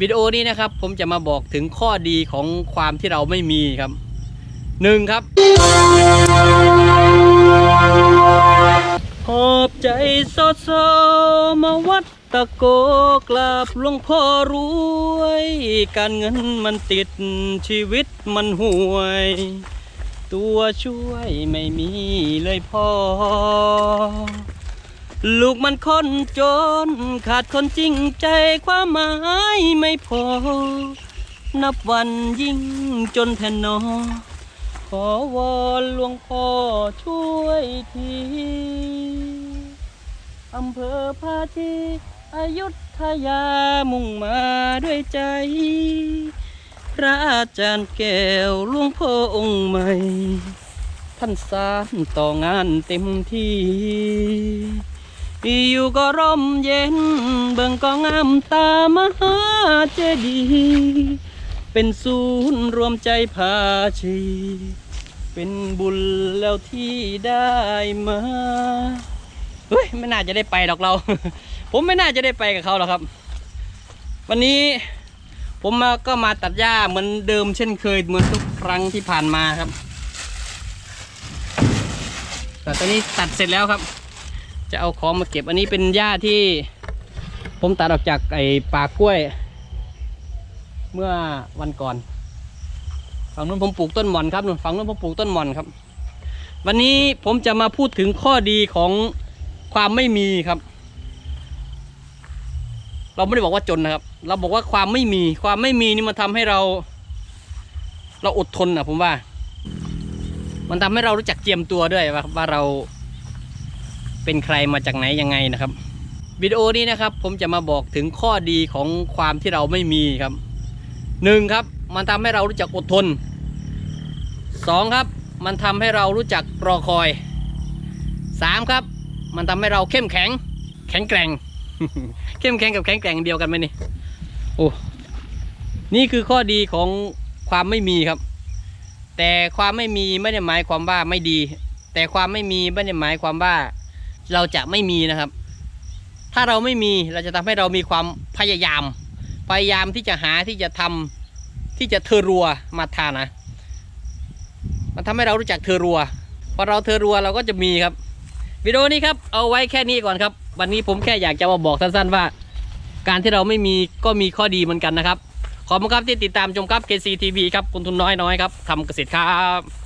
วิดีโอนี้นะครับ ผมจะมาบอกถึงข้อดีของความที่เราไม่มีครับหนึ่งครับ หอบใจโซโซมาวัดตะโกกราบหลวงพ่อรวย การเงินมันติดชีวิตมันห่วย ตัวช่วยไม่มีเลยพ่อ ลูกมันคนจน ขาดคนจริงใจความหมายไม่พอ นับวันยิ่งจนแทนนอ ขอวอนหลวงพ่อช่วยทีอำเภอพาชีอายุธยามุ่งมาด้วยใจ พระอาจารย์แก้วหลวงพ่อองค์ใหม่ ท่านสานต่องานเต็มที่ อยู่ก็ร่มเย็น เบิ่งก็งามตามหาเจดีย์เป็นศูนย์รวมใจพาชี เป็นบุญแล้วที่ได้มาเฮ้ยไม่น่าจะได้ไปหรอกเรา ผมไม่น่าจะได้ไปกับเขาหรอกครับ วันนี้ผมมาก็มาตัดหญ้าเหมือนเดิมเช่นเคยเหมือนทุกครั้งที่ผ่านมาครับ แต่ตอนนี้ตัดเสร็จแล้วครับ จะเอาของมาเก็บอันนี้เป็นหญ้าที่ ผมตัดออกจากไอ้ป่ากล้วย เมื่อวันก่อน ฝั่งนู้นผมปลูกต้นหม่อนครับนู่นฝั่งนู้นผมปลูกต้นหม่อนครับ วันนี้ผมจะมาพูดถึงข้อดีของความไม่มีครับ เราไม่ได้บอกว่าจนนะครับ เราบอกว่าความไม่มีความไม่มีนี่มันทำให้เรา เราอดทนอะผมว่า มันทำให้เรารู้จักเจียมตัวด้วยว่าว่าเรา เป็นใครมาจากไหนยังไงนะครับวิดีโอนี้นะครับผมจะมาบอกถึงข้อดีของความที่เราไม่มีครับหนึ่งครับ มันทำให้เรารู้จักอดทนสองครับ มันทำให้เรารู้จักรอคอยสามครับ มันทำให้เราเข้มแข็ง แข็งแกร่ง เข้มแข็งกับแข็งแกร่งเดียวกันไหมนี่โอ้นี่คือข้อดีของความไม่มีครับ แต่ความไม่มีไม่ได้หมายความว่าไม่ดี แต่ความไม่มีไม่ได้หมายความว่า เราจะไม่มีนะครับ ถ้าเราไม่มีเราจะทำให้เรามีความพยายาม พยายามที่จะหาที่จะทำที่จะเทอรัวมาทานนะมันทำให้เรารู้จักเทอรัวพอเราเทอรัวเราก็จะมีครับวิดีโอนี้ครับเอาไว้แค่นี้ก่อนครับ วันนี้ผมแค่อยากจะมาบอกสั้นๆว่า การที่เราไม่มีก็มีข้อดีเหมือนกันนะครับ ขอบคุณครับที่ติดตามชมครับ KCTV ครับคุณทุนน้อยน้อยๆครับทำเกษตรครับ